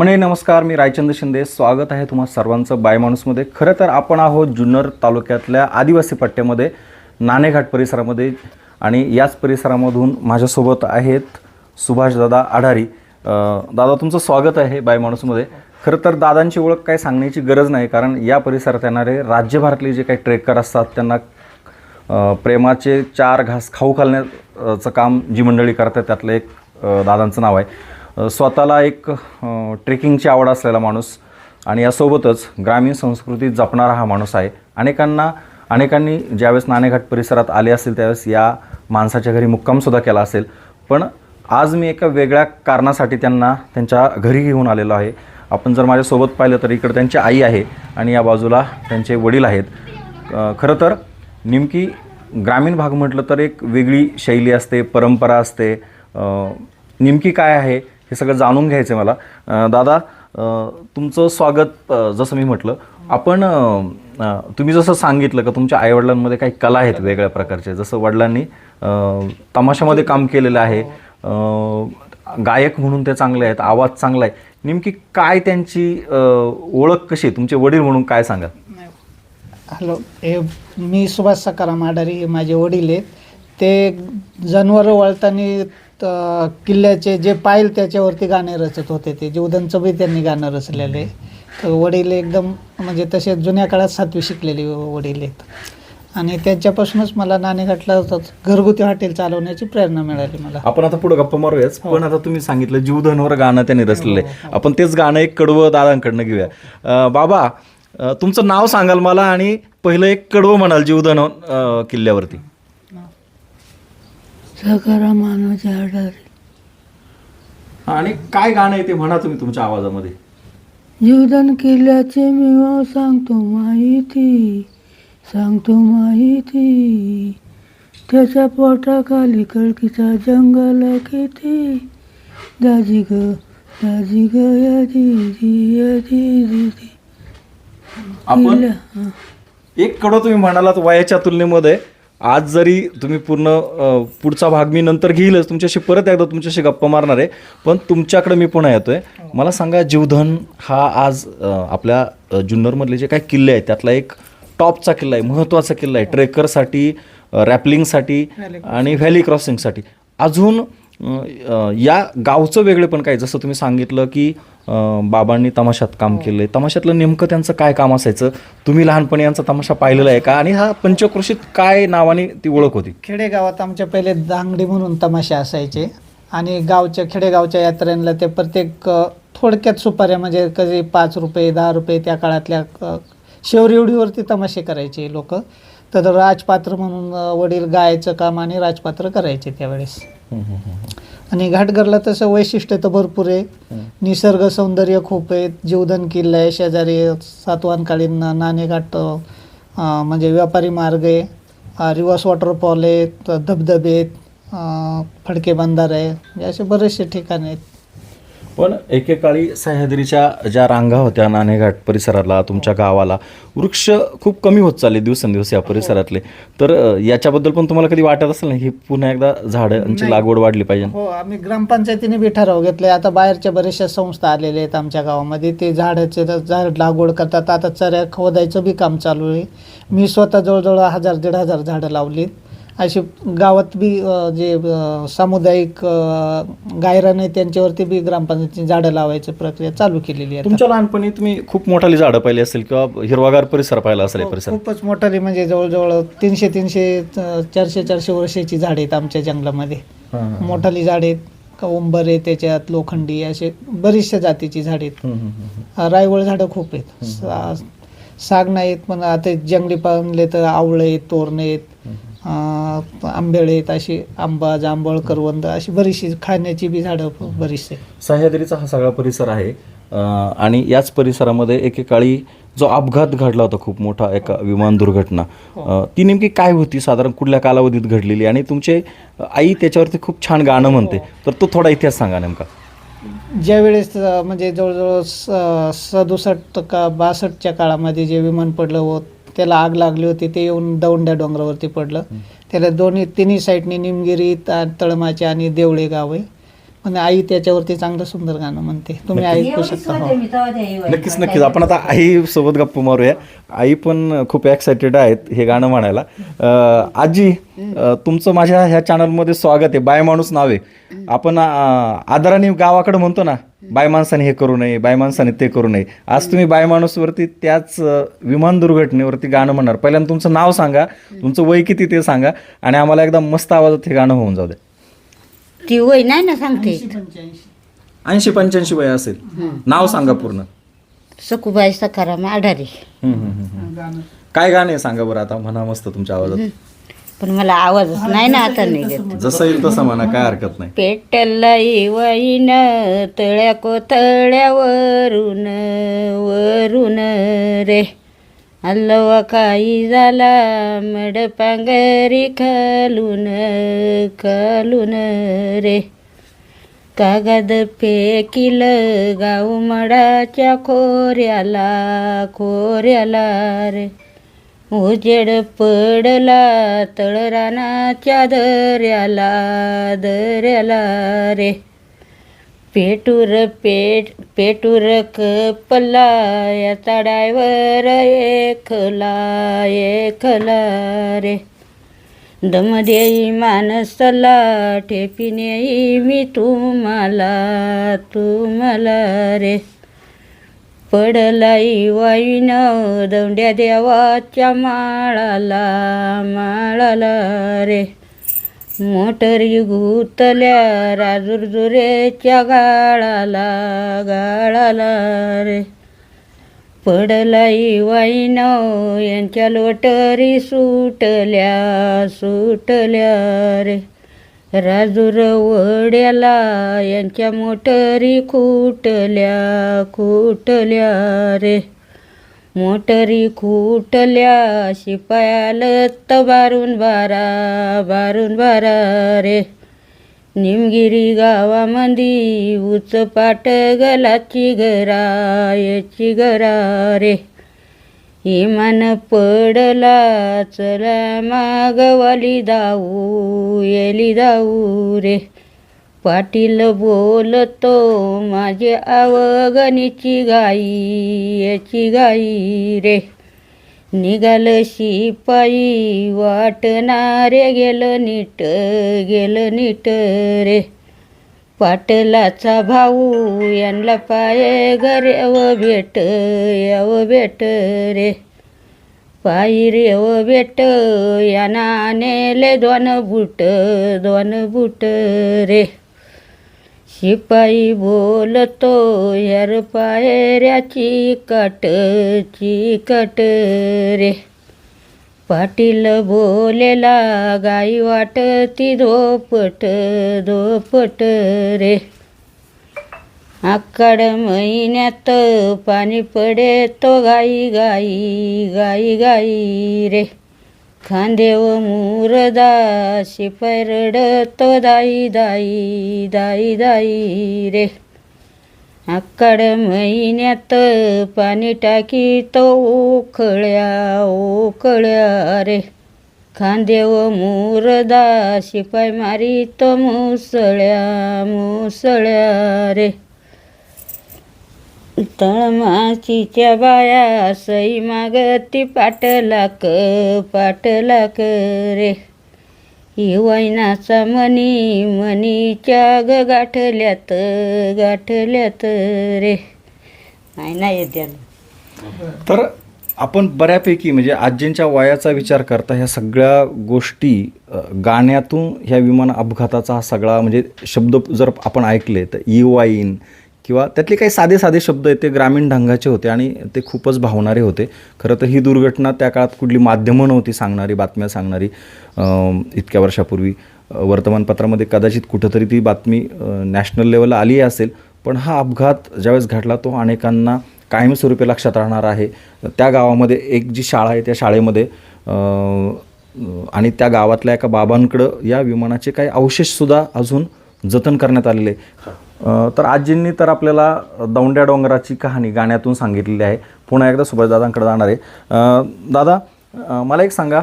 म्हणजे नमस्कार. मी रायचंद्र शिंदे. स्वागत आहे तुम्हा सर्वांचं बाय माणूसमध्ये. खरं तर आपण आहोत जुन्नर तालुक्यातल्या आदिवासी पट्ट्यामध्ये नाणेघाट परिसरामध्ये आणि याच परिसरामधून माझ्यासोबत आहेत सुभाषदादा आढारी. दादा तुमचं स्वागत आहे बाय माणूसमध्ये. खरं तर दादांची ओळख काय सांगण्याची गरज नाही कारण या परिसरात येणारे राज्यभरातले जे काही ट्रेकर असतात त्यांना प्रेमाचे चार घास खाऊ घालण्याचं काम जी मंडळी करतात त्यातलं एक दादांचं नाव आहे. स्वतःला एक ट्रेकिंगची आवड असलेला माणूस आणि यासोबतच ग्रामीण संस्कृती जपणारा हा माणूस आहे. अनेकांना अनेकांनी ज्यावेळेस नाणेघाट परिसरात आले असतील त्यावेळेस या माणसाच्या घरी मुक्कामसुद्धा केला असेल. पण आज मी एका वेगळ्या कारणासाठी त्यांना त्यांच्या घरी घेऊन आलेलो आहे. आपण जर माझ्यासोबत पाहिलं तर इकडं त्यांची आई आहे आणि या बाजूला त्यांचे वडील आहेत. खरं तर नेमकी ग्रामीण भाग म्हटलं तर एक वेगळी शैली असते परंपरा असते. नेमकी काय आहे? हे सगळं जाणून घ्यायचं आहे मला दादा तुमचं स्वागत जसं मी म्हटलं. आपण तुम्ही जसं सांगितलं का तुमच्या आईवडिलांमध्ये काही कला आहेत वेगळ्या प्रकारचे जसं वडिलांनी तमाशामध्ये काम केलेलं आहे. गायक म्हणून ते चांगले आहेत आवाज चांगला आहे. नेमकी काय त्यांची ओळख कशी आहे? तुमचे वडील म्हणून काय सांगा हॅलो हे मी सुभाष सकाराम आडारी हे माझे वडील आहेत. ते जनावरं वळताना किल्ल्याचे जे पाहिल त्याच्यावरती गाणे रचत होते ते जीवदनचं बी त्यांनी गाणं रचलेलं. आहे तर वडील एकदम म्हणजे तसे जुन्या काळात सातवी शिकलेले वडील आहेत. आणि त्यांच्यापासूनच मला नाणेघाटला घरगुती हॉटेल चालवण्याची प्रेरणा मिळाली मला. आपण आता पुढे गप्पा मारूयाच पण आता तुम्ही सांगितलं जीवधनवर गाणं त्यांनी रचलेलं. आहे आपण तेच गाणं एक कडवं दादांकडनं घेऊया. बाबा तुमचं नाव सांगाल मला आणि पहिलं एक कडवं म्हणाल जीवधन किल्ल्यावरती. सकारा मानव आढारे आणि काय गाणं आहे ते म्हणा तुम्ही तुमच्या आवाजामध्ये? जीवदान किल्ल्याचे मी सांगतो माहिती. सांगतो माहिती. त्याच्या पोटाखाली कळकीचा जंगल किती. दाजी ग दाजी ग आपण हा. एक कडवं तुम्ही म्हणालात वयाच्या तुलनेमध्ये आज जरी तुम्ही पूर्ण पुढचा भाग मी नंतर घेईलच तुमच्याशी परत एकदा तुमच्याशी गप्पा मारणार आहे पण तुमच्याकडे मी पुन्हा येतोय. मला सांगा जीवधन हा आज आपल्या जुन्नरमधले जे काही किल्ले आहेत त्यातला एक टॉपचा किल्ला आहे महत्त्वाचा किल्ला आहे ट्रेकरसाठी रॅपलिंगसाठी आणि व्हॅली क्रॉसिंगसाठी. अजून या गावचं वेगळे पण काय? जसं तुम्ही सांगितलं की बाबांनी तमाशात काम केलंय. तमाशातलं नेमकं त्यांचं काय काम असायचं? तुम्ही लहानपणी यांचा तमाशा पाहिलेला आहे का? आणि हा पंचक्रोशीत काय नावाने ती ओळख होती? खेडेगावात आमच्या पहिले दांगडी म्हणून तमाशे असायचे. आणि गावच्या खेडेगावच्या यात्रेला ते प्रत्येक थोडक्यात सुपाऱ्या म्हणजे कधी पाच रुपये दहा रुपये त्या काळातल्या शेवरेवडीवरती तमाशे करायचे लोक. तर राजपात्र म्हणून वडील गायचं काम आणि राजपात्र करायचे त्यावेळेस. आणि घाटघरला तसं वैशिष्ट्य तर भरपूर आहे. निसर्ग सौंदर्य खूप आहे. जीवधन किल्ला आहे शेजारी सातवाहनकालीन ना- नाणेघाट अं, म्हणजे व्यापारी मार्ग आहे. रिवर्स वॉटरफॉल आहेत धबधबे आहेत अं, फडके बंधार आहे. असे बरेचसे ठिकाण आहेत. पण एकेकाळी सह्याद्रीच्या ज्या रांगा होत्या नाणेघाट परिसराला तुमच्या गावाला वृक्ष खूप कमी होत चालले दिवसेंदिवस या परिसरातले. तर याच्याबद्दल पण तुम्हाला कधी वाटत असेल ना ही पुन्हा एकदा झाडांची लागवड वाढली पाहिजे? हो आम्ही ग्रामपंचायतीने बी ठराव घेतले. आता बाहेरच्या बऱ्याचशा संस्था आलेल्या आहेत आमच्या गावामध्ये. ते झाडाचे तर झाड लागवड करतात. आता चऱ्या खोदायचं बी काम चालू आहे. मी स्वतः जवळजवळ हजार दीड हजार झाडं लावलीत. अशी गावात बी जे सामुदायिक गायरान त्यांच्यावरती बी ग्रामपंचायतीची झाडं लावायची प्रक्रिया चालू केलेली आहे. तुमच्या लहानपणी तुम्ही खूप मोठाली झाडं पाहिली असेल किंवा हिरवागार परिसर पाहिला असेल हो, परिसरात खूपच मोठाली म्हणजे जवळजवळ तीनशे तीनशे चारशे चारशे वर्षाची झाडे आहेत आमच्या जंगलामध्ये. मोठाली झाडे आहेत आहे त्याच्यात लोखंडी असे बरीचशा जातीची झाडे आहेत. रायवळ झाडं खूप आहेत. साग नाहीत पण आता जंगली पानले तर आवळे आहेत तोरणे आहेत. अं, आंबेळे आहेत अशी आंबा जांभळ करवंद अशी बरीचशी खाण्याची बी झाडं बरीचशी. सह्याद्रीचा हा सगळा परिसर आहे. आणि याच परिसरामध्ये एकेकाळी जो अपघात घडला होता खूप मोठा एका विमान दुर्घटना. अं, ती नेमकी काय होती? साधारण कुठल्या कालावधीत घडलेली? आणि तुमचे आई त्याच्यावरती खूप छान गाणं म्हणते. तर तो थोडा इतिहास सांगा नेमका. ज्यावेळेस म्हणजे जवळजवळ सदुसष्ट का बासष्टच्या काळामध्ये जे विमान पडलं होत त्याला आग लागली होती ते येऊन दौंड्या डोंगरावरती पडलं. त्याला दोन्ही तिन्ही साईडनी निमगिरी ता- तळमाचे आणि देवळे गाव आहे. पण आई त्याच्यावरती चांगलं सुंदर गाणं म्हणते. तुम्ही ऐकू शकता हो. नक्कीच नक्कीच. आपण आता आई सोबत गप्पा मारूया. आई पण खूप एक्सायटेड आहेत हे गाणं म्हणायला. अं, आजी अं, तुमचं माझ्या ह्या चॅनलमध्ये स्वागत आहे. बाय माणूस नाव आहे. आपण अं, आदराने गावाकडे म्हणतो ना बाय माणसाने हे करू नये बाय माणसाने ते करू नये. आज तुम्ही बाय माणूसवरती त्याच विमान दुर्घटनेवरती गाणं म्हणणार. पहिल्यांदा तुमचं नाव सांगा तुमचं वय किती ते सांगा आणि आम्हाला एकदा मस्त आवाजात हे गाणं होऊन जाऊ द्या. ती वय नाही ना सांगते. ऐंशी पंच्याऐंशी. वय असेल. नाव सांगा पूर्ण. सकुबाई सकाराम आढारी. हम्म, हम्म, हम्म, हम्म. काय गाणं आहे सांगा बरं आता म्हणा मस्त तुमच्या आवाजात. पण मला आवाजच नाही ना आता निघत. जसं येईल तसं म्हणा काय हरकत नाही. पेटलाई वाईन तळ्या कोथळ्यावरून वरून रे. हलवा काही झाला मड पांगरी खालून खालून रे. कागद फेकिल गाव मडाच्या खोऱ्याला खोऱ्याला रे. उजेड पडला तळरानाच्या दर्याला दर्याला रे. पेटूर पेट पेटूर कपला या चढायवर एकला एकला रे. दम देई माणसाला ठेपिने मी तुम्हाला तुम्हाला रे. पडलाई वाईन दौंड्या देवाच्या माळाला माळाला रे. मोटरी गुतल्या राजुरजुरेच्या गाळाला गाळाला रे. पडलाई वाईन यांच्या लोटरी सुटल्या सुटल्या रे. राजूर ओढ्याला यांच्या मोटरी खुटल्या खुटल्या रे. मोटरी खुटल्या शिपायाला तर बारून बारा बारून बारा रे. निमगिरी गावामंदी उच पाट गलाची घरा याची घरा रे. इमान पडला चला मागवाली दाऊ येली दाऊ रे. पाटील बोलतो माझे अवगणीची गाई याची गाई रे. निघाल शिपाई वाटणारे गेलं नीट गेलं नीट रे. पाटलाचा भाऊ यांना पाय घरे याव भेट यव भेट रे. पायी रेव भेट यांना नेले दोन बुट दोन बुट रे. शिपाई बोलतो यार पायऱ्याची काट चिकट रे. पाटील बोलेला गाई वाटती धोपट धोपट रे. आकाड महिन्यात पाणी पडे तो गाई गाई गाई गाई रे. खांदेव मुरदा शिपाय तो दाई दाई दाई दाई रे. आकाड महिन्यात पाणी टाकी तो उखळ्या उखळ्या रे. खांदेव मुरदा शिपाय मारी तो मुसळ्या मुसळ्या रे. तळमाचीच्या बाया सई मागती पाटलाक पाटलाक रे. ही वैनाचा मनी मनीच्या ग गाठल्यात गाठल्यात रे. नाही नाही त्याला तर आपण बऱ्यापैकी म्हणजे आजींच्या वयाचा विचार करता ह्या सगळ्या गोष्टी गाण्यातून ह्या विमान अपघाताचा हा सगळा म्हणजे शब्द जर आपण ऐकले तर ई वाईन किंवा त्यातले काही साधे साधे शब्द आहेत ते ग्रामीण ढंगाचे होते आणि ते खूपच भावणारे होते. खरं तर ही दुर्घटना त्या काळात कुठली माध्यमं नव्हती सांगणारी बातम्या सांगणारी इतक्या वर्षापूर्वी. वर्तमानपत्रामध्ये कदाचित कुठंतरी ती बातमी नॅशनल लेवलला आली असेल पण हा अपघात ज्यावेळेस घडला तो अनेकांना कायमस्वरूपी लक्षात राहणार आहे. त्या गावामध्ये एक जी शाळा आहे त्या शाळेमध्ये आणि त्या गावातल्या एका बाबांकडं या विमानाचे काही अवशेषसुद्धा अजून जतन करण्यात आलेले. आहे. तर आजींनी तर आपल्याला दौंड्या डोंगराची कहाणी गाण्यातून सांगितलेली आहे. पुन्हा एकदा सुभाषदादांकडे जाणार आहे. दादा मला एक सांगा.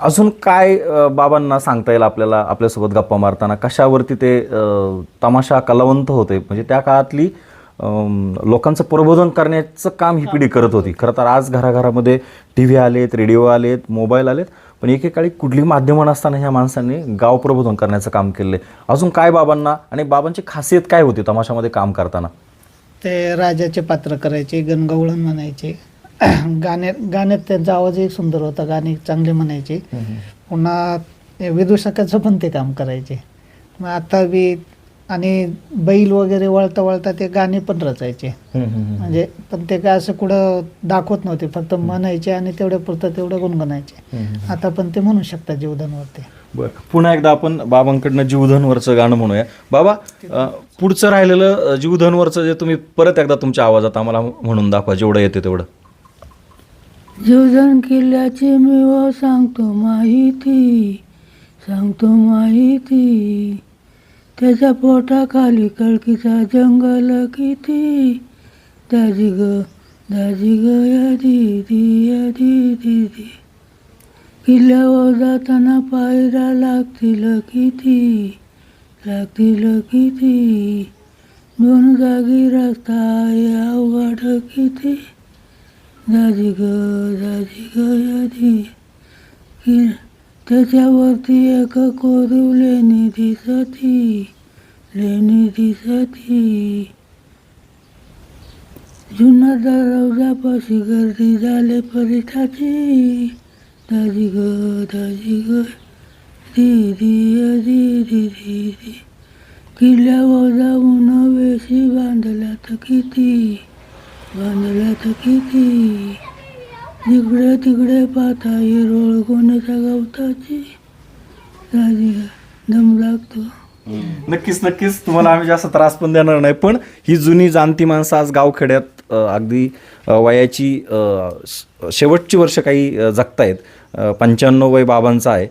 अजून काय बाबांना सांगता येईल आपल्याला आपल्यासोबत गप्पा मारताना? कशावरती ते तमाशा कलावंत होते? म्हणजे त्या काळातली लोकांचं प्रबोधन करण्याचं काम ही पिढी करत होती. खरं तर आज घराघरामध्ये टी व्ही आलेत रेडिओ आलेत मोबाईल आलेत. पण एकेकाळी कुठली माध्यमं नसताना ह्या माणसांनी गाव प्रबोधन करण्याचं काम केलं अजून काय बाबांना आणि बाबांची खासियत काय होती तमाशामध्ये काम करताना? ते राजाचे पात्र करायचे गणगवळण म्हणायचे. गाण्यात गाण्यात त्यांचा आवाजही सुंदर होता गाणे चांगले म्हणायचे. पुन्हा विदूषकाचं पण ते काम करायचे. मग आता बी आणि बैल वगैरे वळता वळता ते गाणे पण रचायचे. म्हणजे पण ते काय असं कुठं दाखवत नव्हते फक्त म्हणायचे आणि तेवढ्या पुरतं तेवढं गुणगुणायचे. आता पण ते म्हणू शकतात जीवदानवरती. बरं. पुन्हा एकदा आपण बाबांकडनं जीवधनवरचं गाणं म्हणूया. बाबा पुढचं राहिलेलं जीवधनवरचं जे तुम्ही परत एकदा तुमच्या आवाजात आम्हाला म्हणून दाखवा जेवढं येते तेवढं. जीवदान किल्ल्याची मी सांगतो माहिती सांगतो माहिती. त्याच्या पोटाखाली कळकीचा जंगल किती? दाजी ग दाजी ग या दीदी या दीदी किल्ल्यावर जाताना पायऱ्या लागतील किती? लागतील किती? दोन जागी रस्ता आहे अवघड किती? दाजी दाजी ग यादी कि त्याच्यावरती एक कोरीव लेणी दिसती लेणी दिसती. जुना दरवाजापाशी गर्दी झाले परिठाची दाजी ग दाजी ग दिदी दिदी दीदी. किल्ल्यावर जाऊन वेशी बांधला तर किती बांधला तर किती. जिकडे तिकडे पाहता हिरोळ कोणाच्या गवताची? दम लागतो. नक्कीच नक्कीच. तुम्हाला आम्ही जास्त त्रास पण देणार नाही. पण ही जुनी जाणती माणसं आज गावखेड्यात अगदी वयाची शेवटची वर्ष काही जगतायत. पंच्याण्णव वय बाबांचं आहे.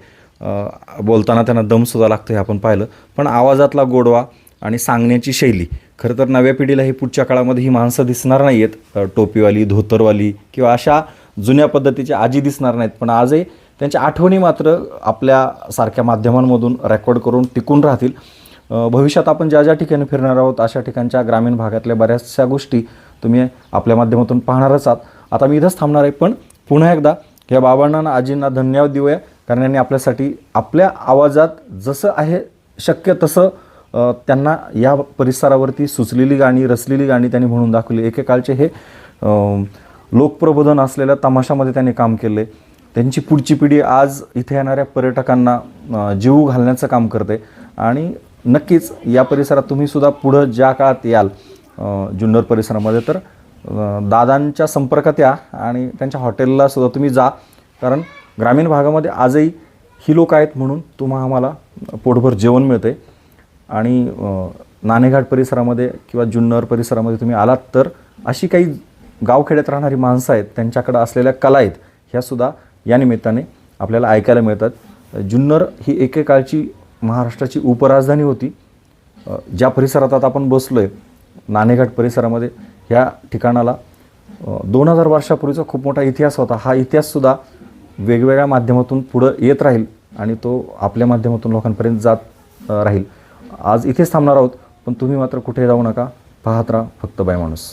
बोलताना त्यांना दमसुद्धा लागतो हे आपण पाहिलं. पण आवाजातला गोडवा आणि सांगण्याची शैली. खरं तर नव्या पिढीला ही पुढच्या काळामध्ये ही माणसं दिसणार नाही आहेत टोपीवाली धोतरवाली किंवा अशा जुन्या पद्धतीचे आजी दिसणार नाहीत पण आजही त्यांच्या आठवणी मात्र आपल्या सारख्या माध्यमांमधून रेकॉर्ड करून टिकून राहतील. भविष्यात आपण ज्या ज्या ठिकाणी फिरणार आहोत अशा ठिकाणच्या ग्रामीण भागातल्या बऱ्याचशा गोष्टी तुम्ही आपल्या माध्यमातून पाहणारच आहात. आता मी इथंच थांबणार आहे पण पुन्हा एकदा या बाबांना आजींना धन्यवाद देऊया कारण यांनी आपल्यासाठी आपल्या आवाजात जसं आहे शक्य तसं त्यांना या परिसरावरती सुचलेली गाणी रचलेली गाणी त्यांनी म्हणून दाखवली. एकेकाळचे हे लोकप्रबोधन असलेल्या तमाशामध्ये त्यांनी काम केले त्यांची पुढची पिढी आज इथे येणाऱ्या पर्यटकांना जीव घालण्याचं काम करते. आणि नक्कीच या परिसरात तुम्ही सुद्धा पुढं ज्या काळात याल जुन्नर परिसरामध्ये तर दादांच्या संपर्कात या आणि त्यांच्या हॉटेलला सुद्धा तुम्ही जा. कारण ग्रामीण भागामध्ये आजही ही लोक आहेत म्हणून तुम्हा आम्हाला पोटभर जेवण मिळते. आणि नाणेघाट परिसरामध्ये किंवा जुन्नर परिसरामध्ये तुम्ही आलात तर अशी काही गावखेड्यात राहणारी माणसं आहेत त्यांच्याकडं असलेल्या कला आहेत ह्यासुद्धा या निमित्ताने आपल्याला ऐकायला मिळतात. जुन्नर ही एकेकाळची महाराष्ट्राची उपराजधानी होती. ज्या परिसरात आता आपण बसलो आहे नाणेघाट परिसरामध्ये ह्या ठिकाणाला दोन हजार वर्षापूर्वीचा खूप मोठा इतिहास होता. हा इतिहाससुद्धा वेगवेगळ्या माध्यमातून पुढं येत राहील आणि तो आपल्या माध्यमातून लोकांपर्यंत जात राहील. आज इथेच थांबणार आहोत पण तुम्ही मात्र कुठे जाऊ नका. पाहत राहा फक्त बाय माणूस